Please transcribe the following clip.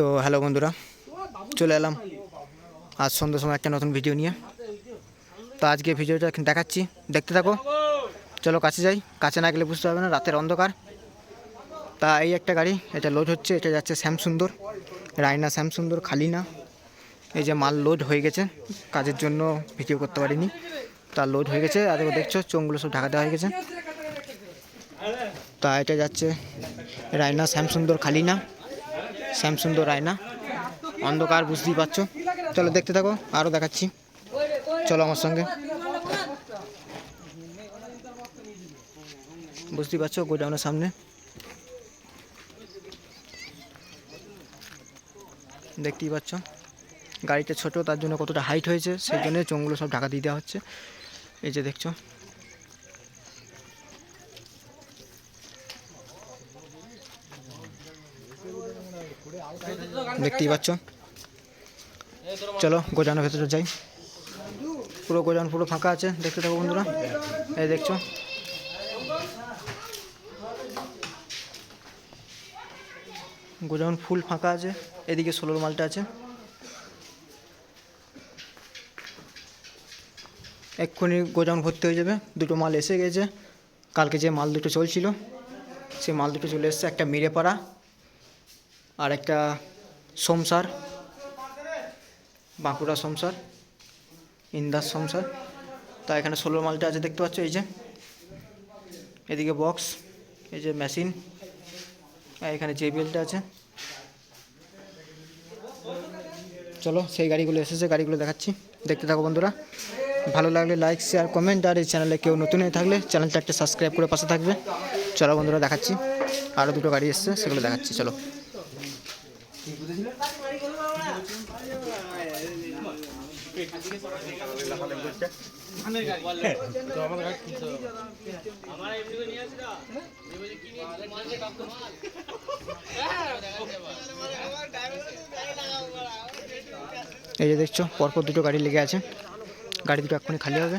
তো হ্যালো বন্ধুরা, চলে এলাম আজ সন্ধ্যার সময় একটা নতুন ভিডিও নিয়ে। তো আজকে ভিডিওটা দেখাচ্ছি, দেখতে থাকো। চলো কাছে যাই, কাছে না গেলে বুঝতে পারবে না, রাতের অন্ধকার। তা এই একটা গাড়ি, এটা লোড হচ্ছে, এটা যাচ্ছে শ্যামসুন্দর রায়না শ্যামসুন্দর খালি না এই যে মাল লোড হয়ে গেছে, কাজের জন্য ভিডিও করতে পারিনি। তা লোড হয়ে গেছে, আর দেখছ, চোঙগুলো সব ঢাকা দেওয়া হয়ে গেছে। তা এটা যাচ্ছে রায়না শ্যামসুন্দর খালি না শ্যামসুন্দর রায়না। অন্ধকার, বুঝতেই পারছ। চলো দেখতে থাকো আরও দেখাচ্ছি। চলো আমার সঙ্গে। বুঝতেই পারছ, গোডাউনের সামনে। দেখতেই পাচ্ছ। গাড়িটা ছোট, তার জন্য কতটা হাইট হয়েছে, সেই জন্য চোঙগুলো সব ঢাকা দিয়ে দেওয়া হচ্ছে। এই যে দেখছ দেখতেই পাচ্ছ। চলো গোজানোর ভেতরে যাই। পুরো গোজান পুরো ফাঁকা আছে, দেখতে থাকো বন্ধুরা। এই দেখছ। গোজান ফুল ফাঁকা আছে, এদিকে ষোলোর মালটা আছে। এক্ষুনি গোজান ভর্তি হয়ে যাবে, দুটো মাল এসে গেছে। কালকে যে মাল দুটো চলছিল, সেই মাল দুটো চলে এসছে একটা মিরেপাড়া। আর একটা সোমসার, বাঁকুড়া সংসার ইন্দাস সংসার তা এখানে ষোলো মালটা আছে, দেখতে পাচ্ছ? এই যে, এদিকে বক্স, এই যে মেশিন এখানে জেবিএলটা আছে। চলো, সেই গাড়িগুলো এসেছে, গাড়িগুলো দেখাচ্ছি। দেখতে থাকো বন্ধুরা। ভালো লাগলে লাইক শেয়ার কমেন্ট আর এই চ্যানেলে কেউ নতুন হয়ে থাকলে চ্যানেলটা একটা সাবস্ক্রাইব করে পাশে থাকবে। চলো বন্ধুরা দেখাচ্ছি। আরও দুটো গাড়ি এসছে, সেগুলো দেখাচ্ছি, চলো। এই যে দেখছ, পরপর দুটো গাড়ি লেগে আছে। গাড়ি দুটো এক্ষুনি খালি হবে।